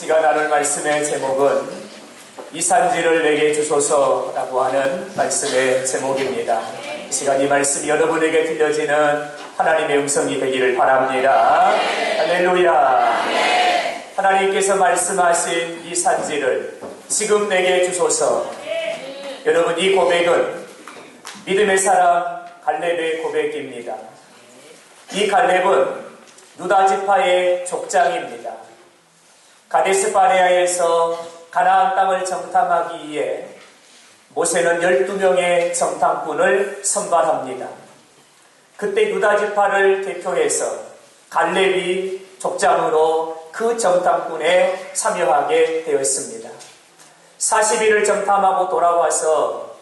시간 나눌 말씀의 제목은 이산지를 내게 주소서라고 하는 말씀의 제목입니다. 이 시간 이 말씀이 여러분에게 들려지는 하나님의 음성이 되기를 바랍니다. 할렐루야. 하나님께서 말씀하신 이 산지를 지금 내게 주소서. 여러분 이 고백은 믿음의 사람 갈렙의 고백입니다. 이 갈렙은 누다 지파의 족장입니다. 가데스 바네아에서 가나안 땅을 정탐하기 위해 모세는 12명의 정탐꾼을 선발합니다. 그때 유다 지파를 대표해서 갈렙이 족장으로 그 정탐꾼에 참여하게 되었습니다. 40일을 정탐하고 돌아와서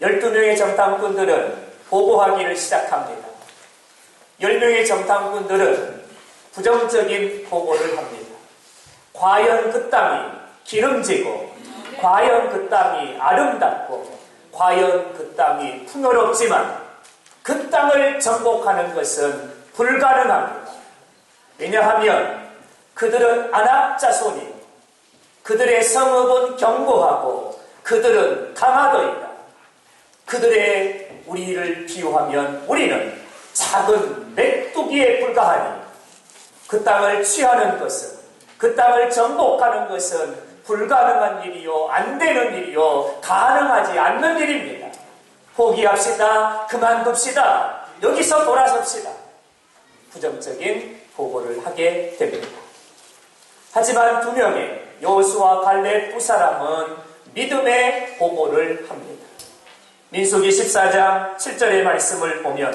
12명의 정탐꾼들은 보고하기를 시작합니다. 10명의 정탐꾼들은 부정적인 보고를 합니다. 과연 그 땅이 기름지고, 과연 그 땅이 아름답고, 과연 그 땅이 풍요롭지만, 그 땅을 정복하는 것은 불가능합니다. 왜냐하면 그들은 안압자손이 그들의 성읍은 견고하고 그들은 강하도이다. 그들의 우리를 비유하면 우리는 작은 메뚜기에 불과하니 그 땅을 취하는 것은 그 땅을 정복하는 것은 불가능한 일이요 안 되는 일이요 가능하지 않는 일입니다. 포기합시다. 그만둡시다. 여기서 돌아섭시다. 부정적인 보고를 하게 됩니다. 하지만 두 명의 여호수와 갈렙 두 사람은 믿음의 보고를 합니다. 민수기 14장 7절의 말씀을 보면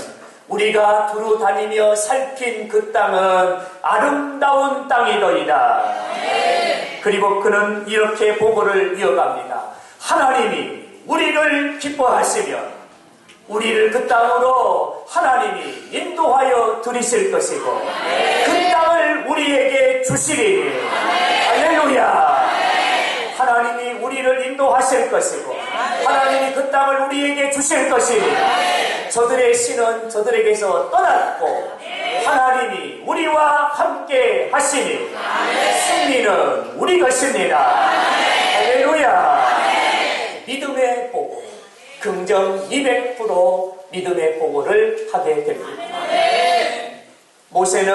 우리가 두루 다니며 살핀 그 땅은 아름다운 땅이더이다. 그리고 그는 이렇게 보고를 이어갑니다. 하나님이 우리를 기뻐하시면 우리를 그 땅으로 하나님이 인도하여 들이실 것이고 그 땅을 우리에게 주시리니 할렐루야 하나님이 우리를 인도하실 것이고 하나님이 그 땅을 우리에게 주실 것이니 저들의 신은 저들에게서 떠났고 하나님이 우리와 함께 하시니 승리는 우리 것입니다 할렐루야 믿음의 보고 긍정 200% 믿음의 보고를 하게 됩니다. 모세는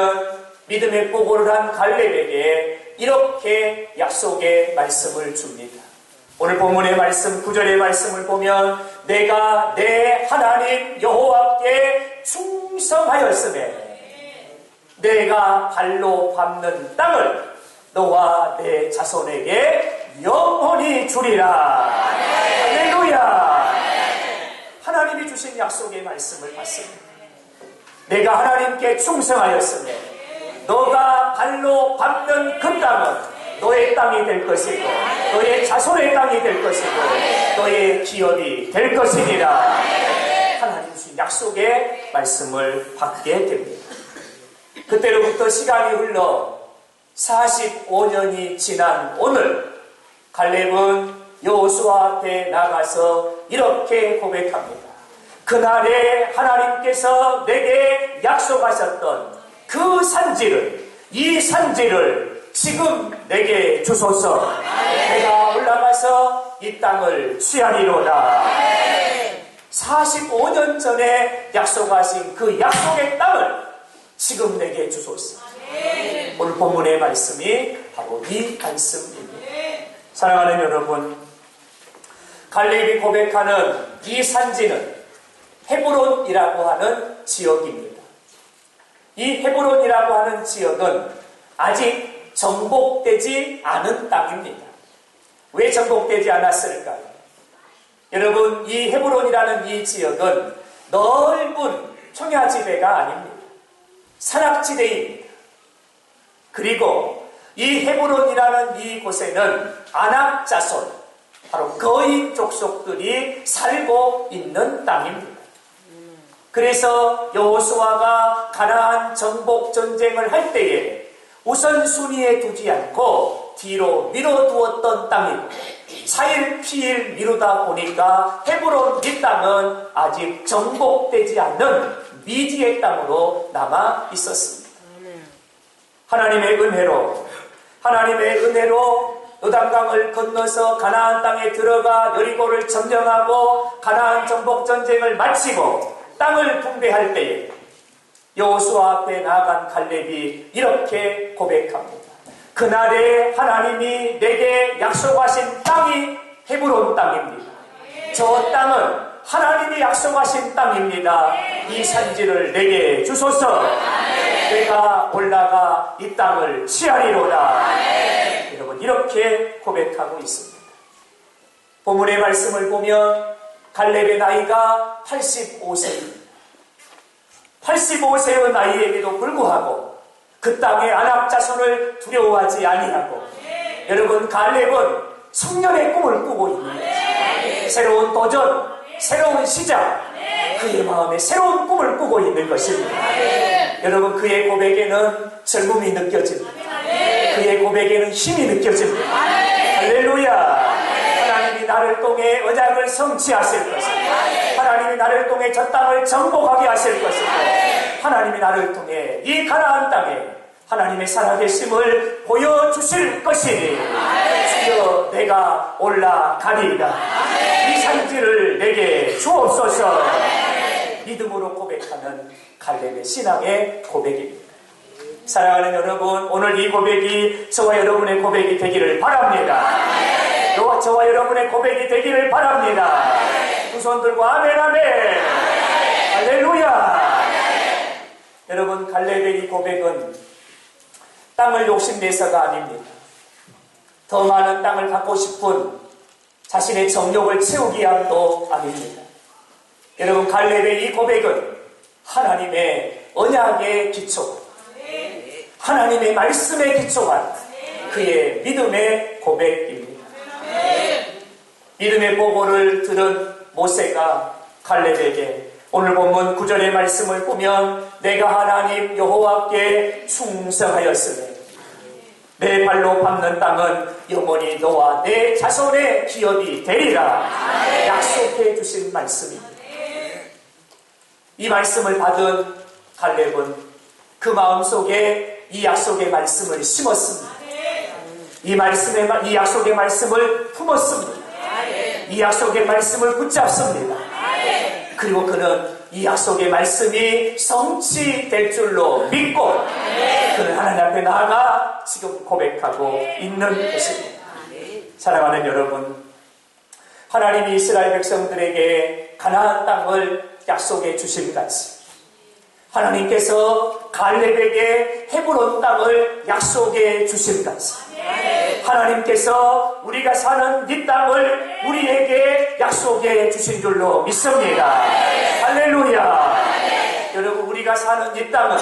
믿음의 보고를 한 갈렙에게 이렇게 약속의 말씀을 줍니다. 오늘 본문의 말씀, 구절의 말씀을 보면 내가 내 하나님 여호와께 충성하였음에 내가 발로 밟는 땅을 너와 내 자손에게 영원히 주리라. 할렐루야. 하나님이 주신 약속의 말씀을 받습니다. 내가 하나님께 충성하였으며 너가 발로 밟는 그 땅은 너의 땅이 될 것이고 너의 자손의 땅이 될 것이고 너의 기업이 될 것이니라 하나님 주신 약속의 말씀을 받게 됩니다. 그때로부터 시간이 흘러 45년이 지난 오늘 갈렙은 여호수아 앞에 나가서 이렇게 고백합니다. 그날에 하나님께서 내게 약속하셨던 그 산지를 이 산지를 지금 내게 주소서. 내가 올라가서 이 땅을 취하리로다. 45년 전에 약속하신 그 약속의 땅을 지금 내게 주소서. 오늘 본문의 말씀이 바로 이 말씀입니다. 사랑하는 여러분 갈렙이 고백하는 이 산지는 헤브론이라고 하는 지역입니다. 이 헤브론이라고 하는 지역은 아직 정복되지 않은 땅입니다. 왜 정복되지 않았을까요? 여러분, 이 헤브론이라는 이 지역은 넓은 평야지대가 아닙니다. 산악지대입니다. 그리고 이 헤브론이라는 이 곳에는 아낙자손, 바로 거인 족속들이 살고 있는 땅입니다. 그래서 여호수아가 가나안 정복 전쟁을 할 때에 우선순위에 두지 않고 뒤로 밀어두었던 땅이고 4일 피일 미루다 보니까 헤브론 이 땅은 아직 정복되지 않는 미지의 땅으로 남아 있었습니다. 하나님의 은혜로 하나님의 은혜로 요단강을 건너서 가나안 땅에 들어가 여리고를 점령하고 가나안 정복 전쟁을 마치고 땅을 분배할 때에 여호수아 앞에 나아간 갈렙이 이렇게 고백합니다. 그날에 하나님이 내게 약속하신 땅이 헤브론 땅입니다. 저 땅은 하나님이 약속하신 땅입니다. 이 산지를 내게 주소서. 내가 올라가 이 땅을 취하리로다. 여러분 이렇게 고백하고 있습니다. 본문의 말씀을 보면 갈렙의 나이가 85세입니다. 85세의 나이에도 불구하고 그 땅의 안악 자손을 두려워하지 아니하고 여러분 갈렙은 청년의 꿈을 꾸고 있는 새로운 도전, 새로운 시작, 그의 마음에 새로운 꿈을 꾸고 있는 것입니다. 여러분 그의 고백에는 젊음이 느껴집니다. 그의 고백에는 힘이 느껴집니다. 할렐루야! 나를 통해 언약을 성취하실 것입니다. 하나님이 나를 통해 저 땅을 정복하게 하실 것이고 하나님이 나를 통해 이 가나안 땅에 하나님의 살아계심을 보여주실 것이니 주여 내가 올라가리이다. 이 산지를 내게 주옵소서 믿음으로 고백하는 갈렙의 신앙의 고백입니다. 사랑하는 여러분, 오늘 이 고백이 저와 여러분의 고백이 되기를 바랍니다. 또 저와 여러분의 고백이 되기를 바랍니다. 두 손 들고 아멘 아멘. 할렐루야. 여러분 갈렙의 이 고백은 땅을 욕심내서가 아닙니다. 더 많은 땅을 갖고 싶은 자신의 정욕을 채우기 위함도 아닙니다. 여러분 갈렙의 이 고백은 하나님의 언약의 기초, 하나님의 말씀에 기초한 그의 믿음의 고백입니다. 믿음의 보고를 들은 모세가 갈렙에게 오늘 본문 구절의 말씀을 보면 내가 하나님 여호와께 충성하였으니 내 발로 밟는 땅은 영원히 너와 내 자손의 기업이 되리라 약속해 주신 말씀입니다. 이 말씀을 받은 갈렙은 그 마음속에 이 약속의 말씀을 심었습니다. 이 말씀의 이 약속의 말씀을 품었습니다. 이 약속의 말씀을 붙잡습니다. 그리고 그는 이 약속의 말씀이 성취될 줄로 믿고 그는 하나님 앞에 나아가 지금 고백하고 있는 것입니다. 사랑하는 여러분, 하나님이 이스라엘 백성들에게 가나안 땅을 약속해 주신 같이 하나님께서 갈렙에게 헤브론 땅을 약속해 주신 같이 하나님께서 우리가 사는 이 땅을 우리에게 약속해 주신 줄로 믿습니다. 할렐루야. 여러분 우리가 사는 이 땅은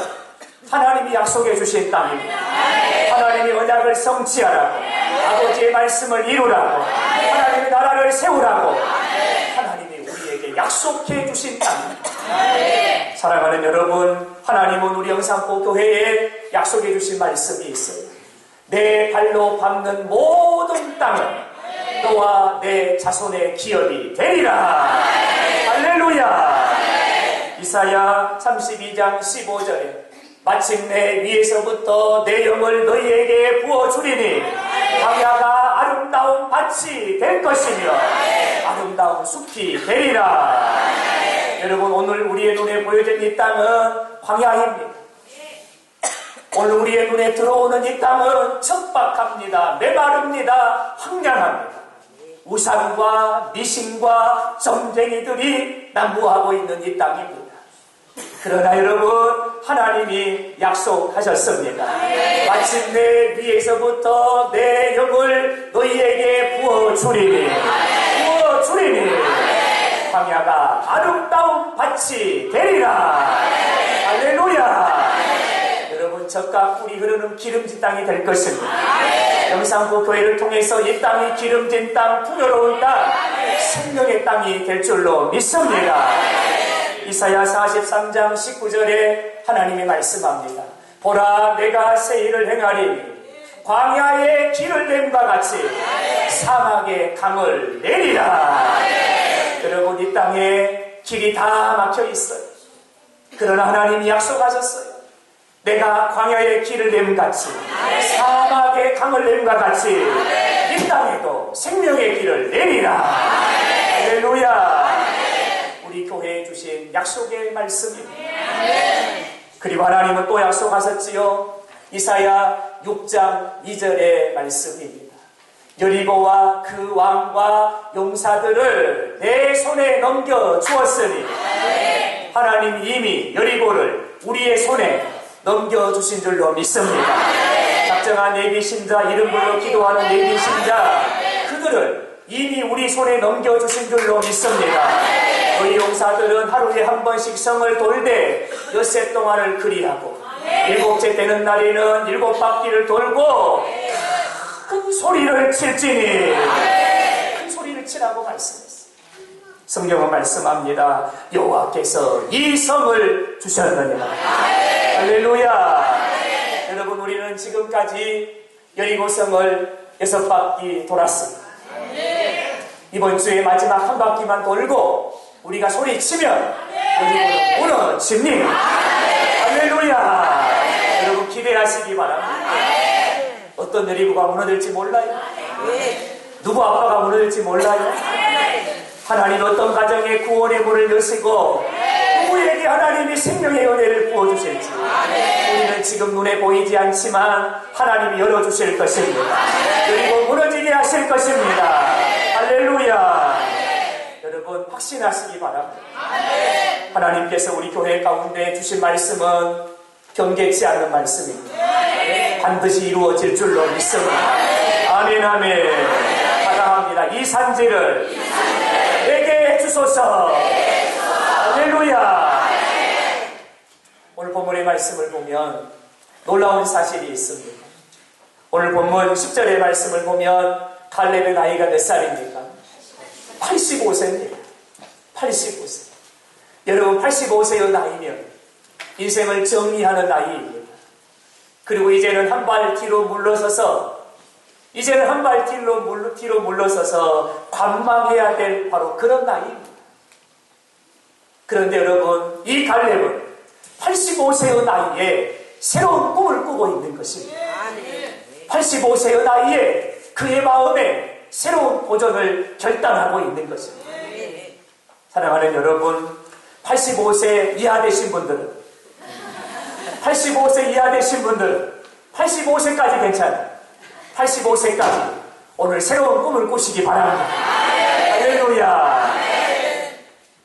하나님이 약속해 주신 땅입니다. 하나님이 언약을 성취하라고 아버지의 말씀을 이루라고 하나님의 나라를 세우라고 하나님이 우리에게 약속해 주신 땅입니다. 사랑하는 여러분 하나님은 우리 영산포 교회에 약속해 주신 말씀이 있어요. 내 발로 밟는 모든 땅은 너와 내 자손의 기업이 되리라. 할렐루야. 이사야 32장 15절에 마침내 위에서부터 내 영을 너희에게 부어주리니 광야가 아름다운 밭이 될 것이며 아름다운 숲이 되리라. 여러분 오늘 우리의 눈에 보여진 이 땅은 광야입니다. 오늘 우리의 눈에 들어오는 이 땅은 척박합니다. 메마릅니다. 황량합니다. 우상과 미신과 점쟁이들이 난무하고 있는 이 땅입니다. 그러나 여러분 하나님이 약속하셨습니다. 마침내 위에서부터 내 영을 너희에게 부어주리니 부어주리니 광야가 아름다운 밭이 되리라. 젖과 꿀이 흐르는 기름진 땅이 될 것입니다. 영상부 교회를 통해서 이 땅이 기름진 땅, 풍요로운 땅, 생명의 땅이 될 줄로 믿습니다. 이사야 43장 19절에 하나님이 말씀합니다. 보라 내가 새 일을 행하리 광야에 길을 낸과 같이 사막에 강을 내리라. 여러분 이 땅에 길이 다 막혀 있어요. 그러나 하나님이 약속하셨어요. 내가 광야의 길을 냄같이 사막의 강을 냄과 같이 이 땅에도 생명의 길을 내리라. 할렐루야. 우리 교회에 주신 약속의 말씀입니다 그리고 하나님은 또 약속하셨지요. 이사야 6장 2절의 말씀입니다. 여리고와 그 왕과 용사들을 내 손에 넘겨 주었으니 하나님 이미 여리고를 우리의 손에 넘겨주신 줄로 믿습니다. 작정한 예비신자, 이름 불러 기도하는 예비신자, 그들을 이미 우리 손에 넘겨주신 줄로 믿습니다. 우리 용사들은 하루에 한 번씩 성을 돌되 엿새 동안을 그리하고 일곱째 되는 날에는 일곱 바퀴를 돌고 큰 소리를 칠지니 큰 소리를 치라고 말씀했어요. 성경은 말씀합니다. 여호와께서 이 성을 주셨느니라. 할렐루야. 여러분 우리는 지금까지 여리고성을 여섯 바퀴 돌았습니다. 이번 주에 마지막 한 바퀴만 돌고 우리가 소리치면 여리고는 무너집니다. 할렐루야. 여러분 기대하시기 바랍니다. 어떤 여리고가 무너질지 몰라요. 누구 아빠가 무너질지 몰라요. 하나님 어떤 가정에 구원의 문을 여시고 누구에게 하나님이 생명의 은혜를 부어주실지 우리는 지금 눈에 보이지 않지만 하나님이 열어주실 것입니다. 그리고 무너지게 하실 것입니다. 할렐루야. 여러분 확신하시기 바랍니다. 하나님께서 우리 교회 가운데 주신 말씀은 경계치 않는 말씀입니다. 반드시 이루어질 줄로 믿습니다. 아멘 아멘. 사랑합니다. 이 산지를 내게 주소서. 할렐루야. 오늘 본문의 말씀을 보면 놀라운 사실이 있습니다. 오늘 본문 10절의 말씀을 보면 갈렙의 나이가 몇 살입니까? 85세입니다. 85세. 여러분 85세의 나이면 인생을 정리하는 나이입니다. 그리고 이제는 한 발 뒤로 물러서서 이제는 한 발 뒤로, 뒤로 물러서서 관망해야 될 바로 그런 나이입니다. 그런데 여러분, 이 갈렙은 85세의 나이에 새로운 꿈을 꾸고 있는 것입니다. 85세의 나이에 그의 마음에 새로운 도전을 결단하고 있는 것입니다. 사랑하는 여러분, 85세 이하 되신 분들은 85세 이하 되신 분들은 85세까지 괜찮아요. 85세까지 오늘 새로운 꿈을 꾸시기 바랍니다. 할렐루야.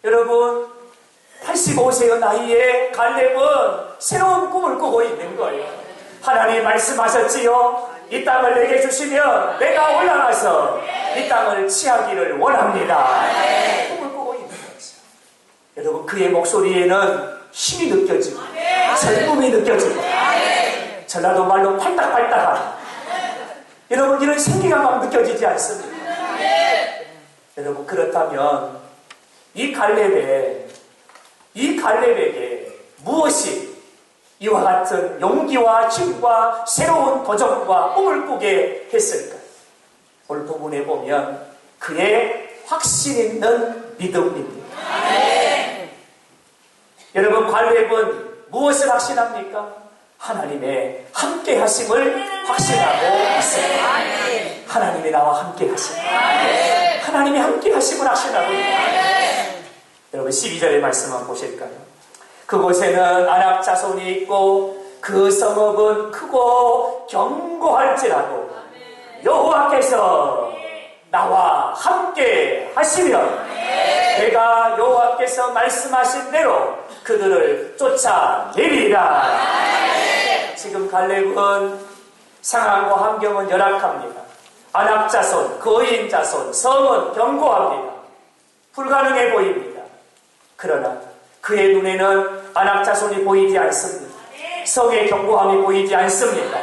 여러분, 85세의 나이에 갈렙은 새로운 꿈을 꾸고 있는 거예요. 하나님 말씀하셨지요. 이 땅을 내게 주시면 내가 올라가서 이 땅을 취하기를 원합니다. 꿈을 꾸고 있는 거죠. 여러분, 그의 목소리에는 힘이 느껴지고, 젊음이 느껴지고, 전라도 말로 팔딱팔딱한 여러분 이런 생기가 막 느껴지지 않습니까? 여러분 그렇다면 이 갈렙에 이 갈렙에게 무엇이 이와 같은 용기와 힘과 새로운 도전과 꿈을 꾸게 했을까? 오늘 부분에 보면 그의 확신 있는 믿음입니다. 여러분 갈렙은 무엇을 확신합니까? 하나님의 함께 하심을 확신하고 있습니다. 하나님이 나와 함께 하십니다. 하나님이 함께 하심을 확신하고 있습니다. 여러분 12절의 말씀 한번 보실까요? 그곳에는 아낙 자손이 있고 그 성읍은 크고 견고할지라도 여호와께서 나와 함께 하시면 내가 여호와께서 말씀하신 대로 그들을 쫓아내리라. 지금 갈렙은 상황과 환경은 열악합니다. 안악 자손, 거인 자손, 성은 견고합니다. 불가능해 보입니다. 그러나 그의 눈에는 안악 자손이 보이지 않습니다. 성의 견고함이 보이지 않습니다.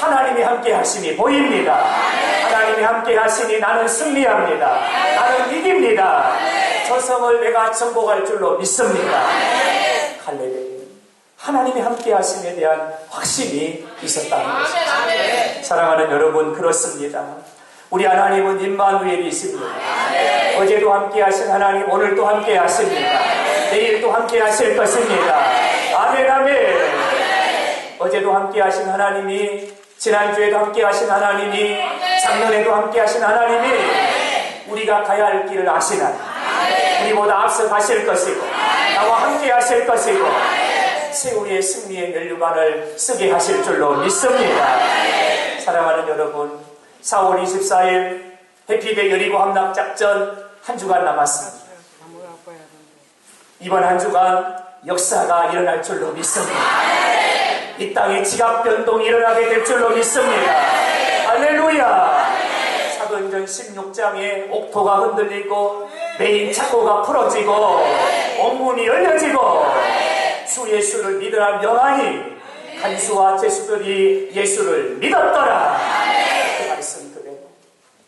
하나님이 함께 하심이 보입니다. 하나님이 함께 하시니 나는 승리합니다. 나는 이깁니다. 저 성을 내가 정복할 줄로 믿습니다. 갈렙에게 하나님이 함께 하심에 대한 확신이 있었다는 것입니다. 사랑하는 여러분 그렇습니다. 우리 하나님은 임마누엘이십니다. 어제도 함께 하신 하나님 오늘도 함께 하십니다. 내일도 함께 하실 것입니다. 아멘 아멘. 어제도 함께 하신 하나님이 지난주에도 함께 하신 하나님이 작년에도 함께 하신 하나님이 우리가 가야 할 길을 아시나니 우리보다 앞서 가실 것이고 나와 함께 하실 것이고 세우의 승리의 멸류관을 쓰게 하실 줄로 믿습니다. 사랑하는 여러분 4월 24일 해피데이 여리고 함락작전 한 주간 남았습니다. 이번 한 주간 역사가 일어날 줄로 믿습니다. 이 땅에 지각 변동이 일어나게 될 줄로 믿습니다. 할렐루야! 사도행전 16장에 옥토가 흔들리고 메인 착고가 풀어지고 옥문이 열려지고 주 예수를 믿으라 명하니 간수와 제수들이 예수를 믿었더라.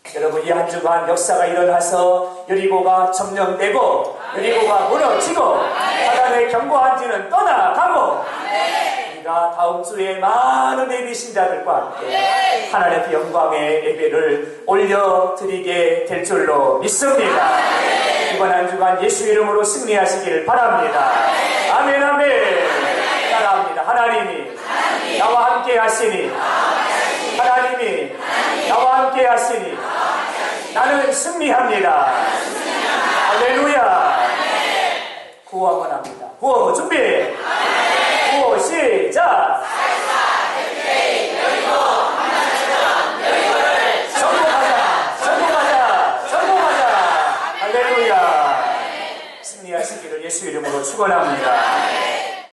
그. 여러분 이 한 주간 역사가 일어나서 여리고가 점령되고 여리고가 무너지고 사단의 경고한 지는 떠나가고 우리가 다음 주에 많은 예비 신자들과 함께 하나님의 영광의 예배를 올려드리게 될 줄로 믿습니다. 이번 한 주간 예수 이름으로 승리하시기를 바랍니다. 아멘 아멘 따라합니다. 하나님이 나와 함께 하시니 하나님이 나와 함께 하시니 나는 승리합니다. 할렐루야. 구호 한번 합니다. 구호 뭐 준비! 아멘. 구호 시작! 전공하자! 성공하자! 성공하자! 할렐루야! 승리하시기를 예수 이름으로 축원합니다.